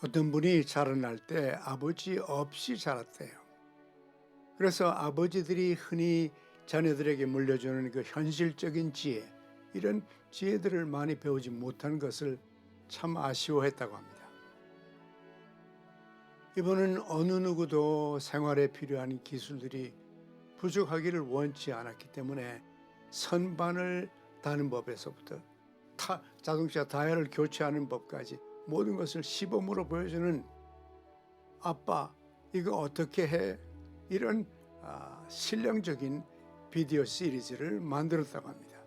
어떤 분이 자라날 때 아버지 없이 자랐대요. 그래서 아버지들이 흔히 자녀들에게 물려주는 그 현실적인 지혜, 이런 지혜들을 많이 배우지 못한 것을 참 아쉬워했다고 합니다. 이분은 어느 누구도 생활에 필요한 기술들이 부족하기를 원치 않았기 때문에 선반을 다는 법에서부터 타, 자동차 타이어를 교체하는 법까지 모든 것을 시범으로 보여주는 아빠 이거 어떻게 해 이런 아, 실용적인 비디오 시리즈를 만들었다고 합니다.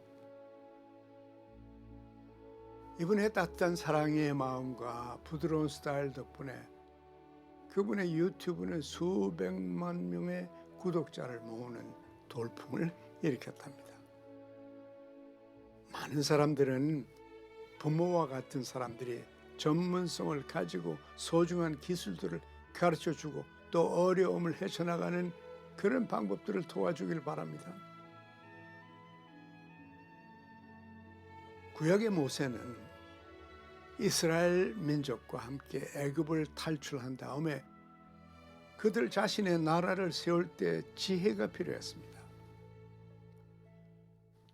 이분의 따뜻한 사랑의 마음과 부드러운 스타일 덕분에 그분의 유튜브는 수백만 명의 구독자를 모으는 돌풍을 일으켰답니다. 많은 사람들은 부모와 같은 사람들이 전문성을 가지고 소중한 기술들을 가르쳐 주고 또 어려움을 헤쳐나가는 그런 방법들을 도와주길 바랍니다. 구약의 모세는 이스라엘 민족과 함께 애굽을 탈출한 다음에 그들 자신의 나라를 세울 때 지혜가 필요했습니다.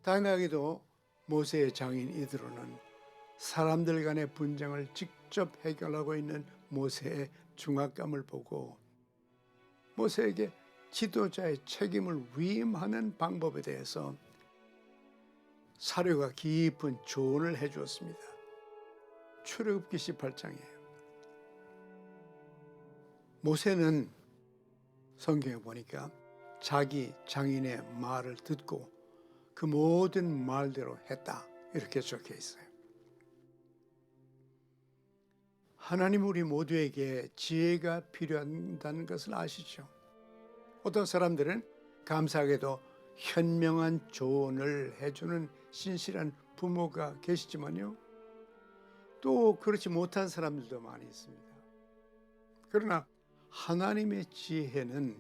다행하게도 모세의 장인 이드로는 사람들 간의 분쟁을 직접 해결하고 있는 모세의 중압감을 보고 모세에게 지도자의 책임을 위임하는 방법에 대해서 사료가 깊은 조언을 해 주었습니다. 출애굽기 18장이에요. 모세는 성경에 보니까 자기 장인의 말을 듣고 그 모든 말대로 했다. 이렇게 적혀 있어요. 하나님 우리 모두에게 지혜가 필요하다는 것을 아시죠? 어떤 사람들은 감사하게도 현명한 조언을 해주는 신실한 부모가 계시지만요. 또 그렇지 못한 사람들도 많이 있습니다. 그러나 하나님의 지혜는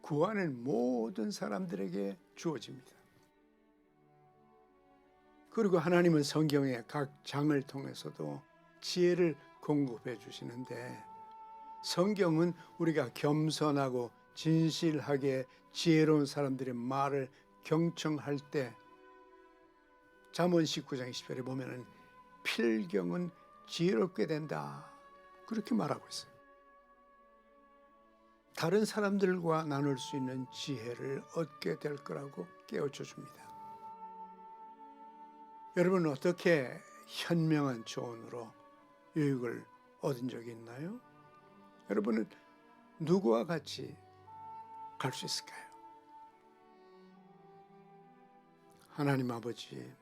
구하는 모든 사람들에게 주어집니다. 그리고 하나님은 성경의 각 장을 통해서도 지혜를 공급해 주시는데 성경은 우리가 겸손하고 진실하게 지혜로운 사람들의 말을 경청할 때 잠언 19장 20절에 보면은 필경은 지혜롭게 된다. 그렇게 말하고 있어요. 다른 사람들과 나눌 수 있는 지혜를 얻게 될 거라고 깨우쳐 줍니다. 여러분 어떻게 현명한 조언으로 유익을 얻은 적이 있나요? 여러분은 누구와 같이 갈 수 있을까요? 하나님 아버지,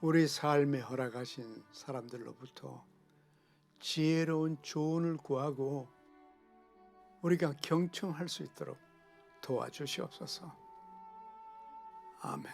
우리 삶에 허락하신 사람들로부터 지혜로운 조언을 구하고 우리가 경청할 수 있도록 도와주시옵소서. 아멘.